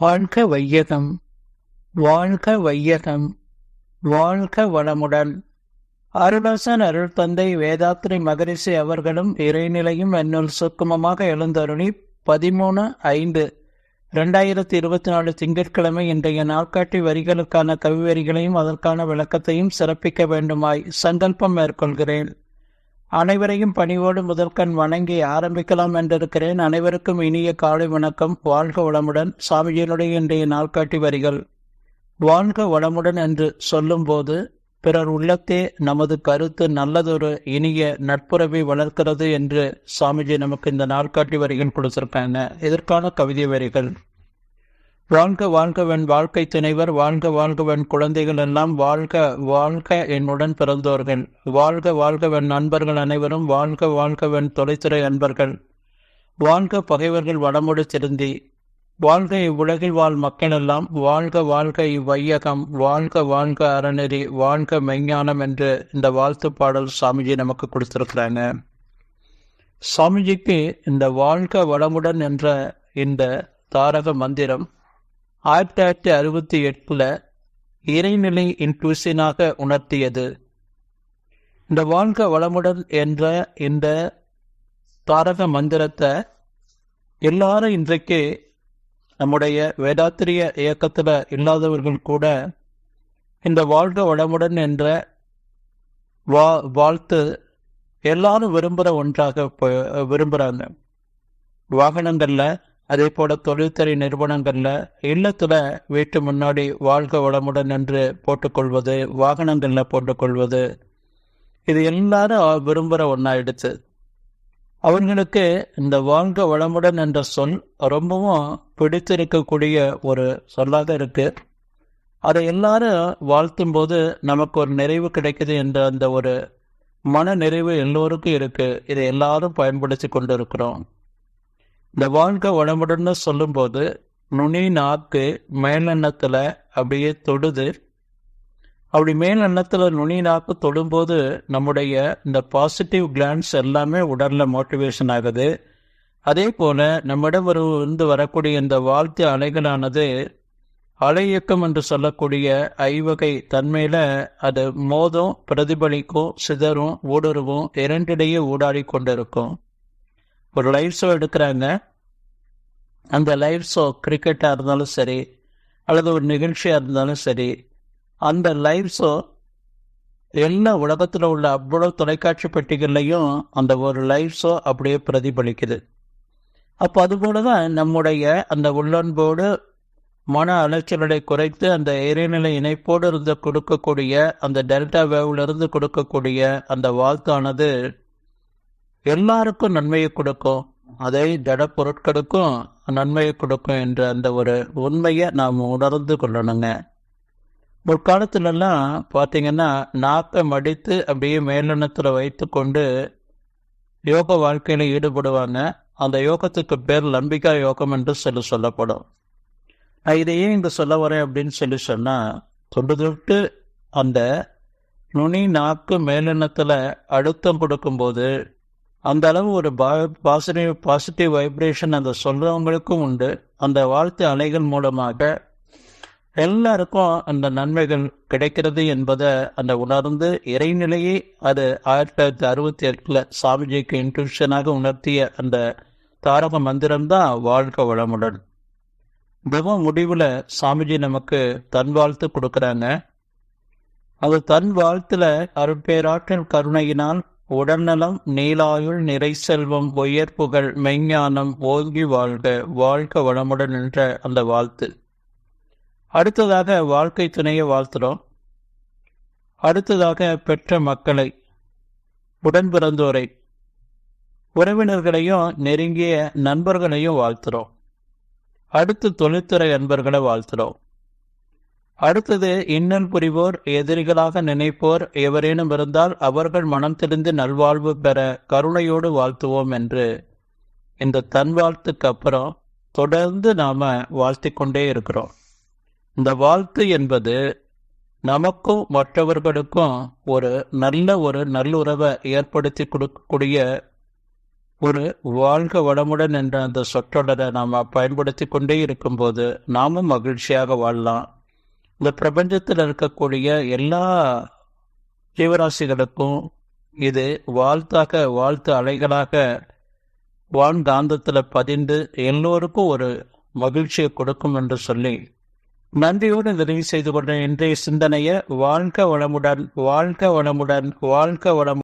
வாழ்க வையகம் வாழ்க வையகம் வாழ்க வளமுடன் அருளாசன் அருள் தந்தை வேதாத்ரி மகரிஷி அவர்களும் இறைநிலையும் என்னுள் சுக்குமமாக எழுந்தருளி பதிமூணு ஐந்து ரெண்டாயிரத்தி இருபத்தி நாலு திங்கட்கிழமை இன்றைய நாட்காட்டி வரிகளுக்கான கவிவரிகளையும் அதற்கான விளக்கத்தையும் சிறப்பிக்க வேண்டுமாய் சங்கல்பம் மேற்கொள்கிறேன். அனைவரையும் பணிவோடு முதற்கண் வணங்கி ஆரம்பிக்கலாம் என்றிருக்கிறேன். அனைவருக்கும் இனிய காலை வணக்கம். வாழ்க வளமுடன். சாமிஜியினுடைய இன்றைய நாள்காட்டி வரிகள். வாழ்க வளமுடன் என்று சொல்லும்போது பிறர் உள்ளத்தே நமது கருத்து நல்லதொரு இனிய நட்புறவை வளர்க்கிறது என்று சாமிஜி நமக்கு இந்த நாள்காட்டி வரிகள் கொடுத்திருக்காங்க இதற்கான கவிதை வரிகள். வாழ்க வாழ்கவன் வாழ்க்கை துணைவர் வாழ்க வாழ்கவன் குழந்தைகள் எல்லாம் வாழ்க வாழ்க என்னுடன் பிறந்தோர்கள். வாழ்க வாழ்கவன் நண்பர்கள் அனைவரும் வாழ்க வாழ்கவன் தொலைத்துறை அன்பர்கள். வாழ்க பகைவர்கள் வடமுடு திருந்தி வாழ்க இவ்வுலகில் வாழ் மக்கள் எல்லாம் வாழ்க வாழ்க இவ்வையகம் வாழ்க வாழ்க அறநெறி வாழ்க மெஞ்ஞானம் என்று இந்த வாழ்த்து பாடல் சாமிஜி நமக்கு கொடுத்திருக்கிறாங்க. சாமிஜிக்கு இந்த வாழ்க வளமுடன் என்ற இந்த தாரக மந்திரம் ஆயிரத்தி தொள்ளாயிரத்தி அறுபத்தி எட்டில் இறைநிலை இன்ட்யூஷனாக உணர்த்தியது. இந்த வாழ்க வளமுடன் என்ற இந்த தாரக மந்திரத்தை எல்லாரும் இன்றைக்கு நம்முடைய வேதாத்திரிய இயக்கத்தில் இல்லாதவர்கள் கூட இந்த வாழ்க வளமுடன் என்ற வா வாழ்த்து எல்லாரும் விரும்புகிற ஒன்றாக விரும்புகிறாங்க வாகனங்களில் அதே போல தொழில்துறை நிறுவனங்களில் இல்லத்தில் வீட்டு முன்னாடி வாழ்க வளமுடன் என்று போட்டுக்கொள்வது வாகனங்களில் போட்டுக்கொள்வது. இது எல்லாரும் விரும்புகிற ஒன்றாயிடுச்சு அவர்களுக்கு இந்த வாழ்க வளமுடன் என்ற சொல் ரொம்பவும் பிடித்திருக்கக்கூடிய ஒரு சொல்லாக இருக்கு. அதை எல்லாரும் வாழ்த்தும் போது நமக்கு ஒரு நிறைவு கிடைக்குது என்ற அந்த ஒரு மன நிறைவு எல்லோருக்கும் இருக்கு. இதை எல்லாரும் பயன்படுத்தி கொண்டு இருக்கிறோம் இந்த வாழ்க உடம்புடன் சொல்லும்போது நுனி நாக்கு மேலெண்ணத்தில் அப்படியே தொடுது. அப்படி மேலெண்ணத்தில் நுனி நாக்கு தொடும்போது நம்முடைய இந்த பாசிட்டிவ் கிளான்ஸ் எல்லாமே உடலில் மோட்டிவேஷன் ஆகுது. அதே போல் நம்மிடம் ஒரு இருந்து வரக்கூடிய இந்த வாழ்த்து அலைகளானது அலை இயக்கம் என்று சொல்லக்கூடிய ஐவகை தன்மையில் அது மோதும் பிரதிபலிக்கும் சிதறும் ஊடுருவும் இரண்டிடையே ஊடாடி கொண்டிருக்கும். ஒரு லைவ் ஷோ எடுக்கிறாங்க. அந்த லைவ் ஷோ கிரிக்கெட்டாக இருந்தாலும் சரி அல்லது ஒரு நிகழ்ச்சியாக இருந்தாலும் சரி அந்த லைவ் ஷோ எல்லா உலகத்தில் உள்ள அவ்வளோ தொலைக்காட்சி பெட்டிகள்லையும் அந்த ஒரு லைவ் ஷோ அப்படியே பிரதிபலிக்குது. அப்போ அதுபோல தான் நம்முடைய அந்த உள்ளன்போடு மன அலைச்சலை குறைத்து அந்த இறைநிலை இணைப்போடு இருந்து கொடுக்கக்கூடிய அந்த டெல்டா வேவ்லேருந்து கொடுக்கக்கூடிய அந்த வாழ்த்தானது எல்லாருக்கும் நன்மையை கொடுக்கும். அதை ஜட பொருட்களுக்கும் நன்மையை கொடுக்கும் என்ற அந்த ஒரு உண்மையை நாம் உணர்ந்து கொள்ளணுங்க. முற்காலத்துலலாம் பார்த்தீங்கன்னா நாக்கை மடித்து அப்படியே மேலெண்ணத்தில் வைத்து கொண்டு யோக வாழ்க்கையில் ஈடுபடுவாங்க. அந்த யோகத்துக்கு பேர் லம்பிகா யோகம் என்று சொல்லி சொல்லப்படும். நான் இதையே இங்கே சொல்ல வரேன் அப்படின்னு சொல்லி சொன்னால் தொண்டு தொட்டு அந்த நுனி நாக்கு மேலெண்ணத்தில் அழுத்தம் கொடுக்கும்போது அந்த அளவு ஒரு பா பாசிட்டிவ் பாசிட்டிவ் வைப்ரேஷன் அந்த சொல்கிறவங்களுக்கும் உண்டு. அந்த வாழ்த்து அலைகள் மூலமாக எல்லாருக்கும் அந்த நன்மைகள் கிடைக்கிறது என்பதை அந்த உணர்ந்து இறைநிலையை அது ஆயிரத்தி தொள்ளாயிரத்தி அறுபத்தி எட்டில் சாமிஜிக்கு இன்ட்யூஷனாக உணர்த்திய அந்த தாரக மந்திரம்தான் வாழ்க்கை வளமுடன். மிகவும் முடிவில் சாமிஜி நமக்கு தன் வாழ்த்து கொடுக்குறாங்க. அது தன் வாழ்த்துல அருட்பேராற்றின் கருணையினால் உடல்நலம் நீலாயுள் நிறை செல்வம் உயர்ப்புகள் மெய்ஞானம் ஓங்கி வாழ்க வாழ்க வளமுடன் என்ற அந்த வாழ்த்து. அடுத்ததாக வாழ்க்கை துணையை வாழ்த்துறோம். அடுத்ததாக பெற்ற மக்களை உடன் பிறந்தோரை உறவினர்களையும் நெருங்கிய நண்பர்களையும் வாழ்த்துறோம். அடுத்து தொழில்துறை நண்பர்களை வாழ்த்துறோம். அடுத்தது இன்னல் புரிவோர் எதிரிகளாக நினைப்போர் எவரேனும் இருந்தால் அவர்கள் மனம் தெரிந்து நல்வாழ்வு பெற கருணையோடு வாழ்த்துவோம் என்று. இந்த தன் வாழ்த்துக்கு அப்புறம் தொடர்ந்து நாம வாழ்த்தி கொண்டே இருக்கிறோம். இந்த வாழ்த்து என்பது நமக்கும் மற்றவர்களுக்கும் ஒரு நல்ல ஒரு நல்லுறவை ஏற்படுத்தி கொடுக்கக்கூடிய ஒரு வாழ்க வளமுடன் என்ற அந்த சொற்றொடரை நாம் பயன்படுத்தி கொண்டே இருக்கும்போது நாமும் மகிழ்ச்சியாக வாழலாம். இந்த பிரபஞ்சத்தில் இருக்கக்கூடிய எல்லா ஜீவராசிகளுக்கும் இது வாழ்த்தாக வாழ்த்து அலைகளாக வான்காந்தத்தில் பதிந்து எல்லோருக்கும் ஒரு மகிழ்ச்சியை கொடுக்கும் என்று சொல்லி நன்றியோடு நிறைவு செய்து கொண்ட இன்றைய சிந்தனையை வாழ்க வளமுடன் வாழ்க வளமுடன் வாழ்க வளமுடன்.